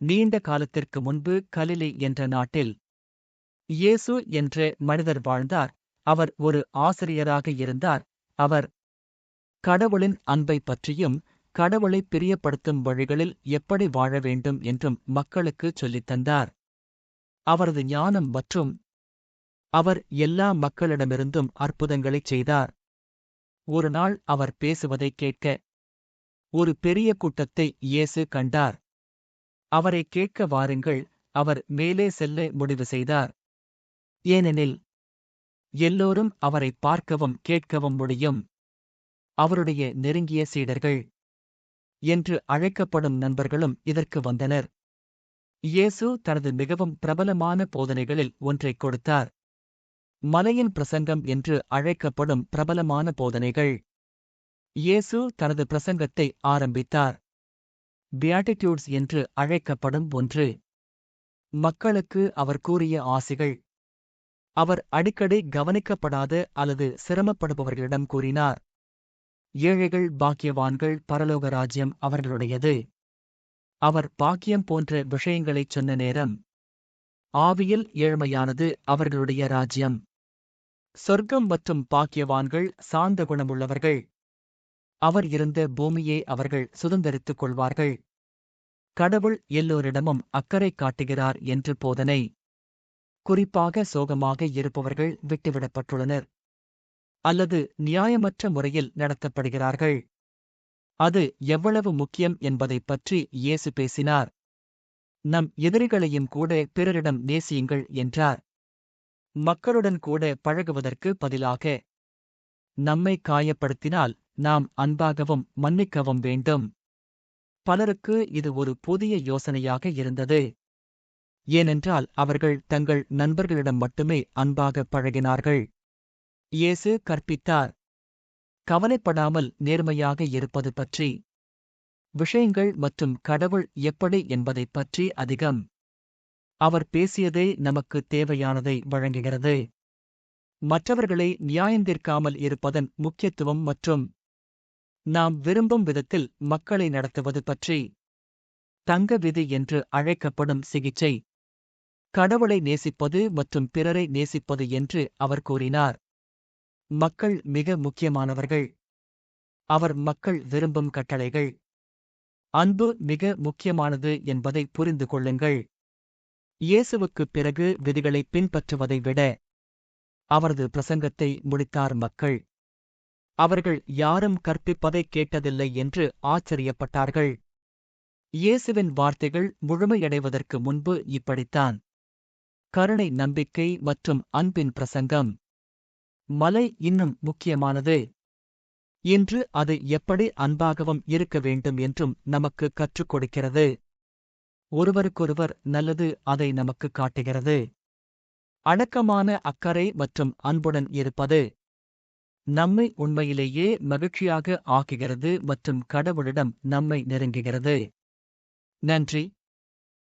நீண்ட காலத்திற்கு முன்பு கலிலி என்ற நாட்டில் இயேசு என்ற மனிதர் வாழ்ந்தார். அவர் ஒரு ஆசிரியராக இருந்தார். அவர் கடவுளின் அன்பை பற்றியும் கடவுளை பிரியப்படுத்தும் வழிகளில் எப்படி வாழ வேண்டும் என்றும் மக்களுக்கு சொல்லித் தந்தார். அவரது ஞானம் மற்றும் அவர் எல்லா மக்களிடமிருந்தும் அற்புதங்களைச் செய்தார். ஒரு நாள் அவர் பேசுவதைக் கேட்க ஒரு பெரிய கூட்டத்தை இயேசு கண்டார். அவரை கேட்க வாருங்கள் அவர் மேலே செல்ல முடிவு செய்தார். ஏனெனில் எல்லோரும் அவரை பார்க்கவும் கேட்கவும் முடியும். அவருடைய நெருங்கிய சீடர்கள் என்று அழைக்கப்படும் நண்பர்களும் இதற்கு வந்தனர். இயேசு தனது மிகவும் பிரபலமான போதனைகளில் ஒன்றைக் கொடுத்தார். மலையின் பிரசங்கம் என்று அழைக்கப்படும் பிரபலமான போதனைகள். இயேசு தனது பிரசங்கத்தை ஆரம்பித்தார். பியாட்டிடியூட்ஸ் என்று அழைக்கப்படும் ஒன்று. மக்களுக்கு அவர் கூறிய ஆசிகள். அவர் அடிக்கடி கவனிக்கப்படாத அல்லது சிரமப்படுபவர்களிடம் கூறினார். ஏழைகள் பாக்கியவான்கள் பரலோக ராஜ்யம் அவர்களுடையது. அவர் பாக்கியம் போன்ற விஷயங்களைச் சொன்ன நேரம். ஆவியில் ஏழ்மையானது அவர்களுடைய ராஜ்யம். சொர்க்கம் மற்றும் பாக்கியவான்கள் சாந்த குணமுள்ளவர்கள். அவர் இருந்த பூமியை அவர்கள் சுதந்தரித்துக் கொள்வார்கள். கடவுள் எல்லோரிடமும் அக்கறை காட்டுகிறார் என்று போதனை. குறிப்பாக சோகமாக இருப்பவர்கள் விட்டுவிடப்பட்டுள்ளனர். அல்லது நியாயமற்ற முறையில் நடத்தப்படுகிறார்கள். அது எவ்வளவு முக்கியம் என்பதைப் பற்றி இயேசு பேசினார். நம் எதிரிகளையும் கூட பிறரிடம் நேசியுங்கள் என்றார். மக்களுடன் கூட பழகுவதற்கு பதிலாக நம்மை காயப்படுத்தினால் நாம் அன்பாகவும் மன்னிக்கவும் வேண்டும். பலருக்கு இது ஒரு புதிய யோசனையாக இருந்தது. ஏனென்றால் அவர்கள் தங்கள் நண்பர்களிடம் மட்டுமே அன்பாக பழகினார்கள். இயேசு கற்பித்தார். கவலைப்படாமல் நேர்மையாக இருப்பது பற்றி. விஷயங்கள் மற்றும் கடவுள் எப்படி என்பதைப் பற்றி அதிகம். அவர் பேசியதே நமக்கு தேவையானதை வழங்குகிறது. மற்றவர்களை நியாயந்திருக்காமல் இருப்பதன் முக்கியத்துவம் மற்றும் நாம் விரும்பும் விதத்தில் மக்களை நடத்துவது பற்றி. தங்க விதி என்று அழைக்கப்படும் சிகிச்சை. கடவுளை நேசிப்பது மற்றும் பிறரை நேசிப்பது என்று அவர் கூறினார். மக்கள் மிக முக்கியமானவர்கள். அவர் மக்கள் விரும்பும் கட்டளைகள். அன்பு மிக முக்கியமானது என்பதை புரிந்து கொள்ளுங்கள். இயேசுவுக்குப் பிறகு விதிகளை பின்பற்றுவதை விட. அவரது பிரசங்கத்தை முடித்தார் மக்கள். அவர்கள் யாரும் கற்பிப்பதைக் கேட்டதில்லை என்று ஆச்சரியப்பட்டார்கள். இயேசுவின் வார்த்தைகள் முழுமையடைவதற்கு முன்பு இப்படித்தான். கருணை நம்பிக்கை மற்றும் அன்பின் பிரசங்கம். மலை இன்னும் முக்கியமானது. இன்று அது எப்படி அன்பாகவும் இருக்க வேண்டும் என்றும் நமக்கு கற்றுக் கொடுக்கிறது. ஒருவருக்கொருவர் நல்லது அதை நமக்கு காட்டுகிறது. அடக்கமான அக்கறை மற்றும் அன்புடன் இருப்பது நம்மை உண்மையிலேயே மகிழ்ச்சியாக ஆக்குகிறது மற்றும் கடவுளிடம் நம்மை நெருங்குகிறது. நன்றி.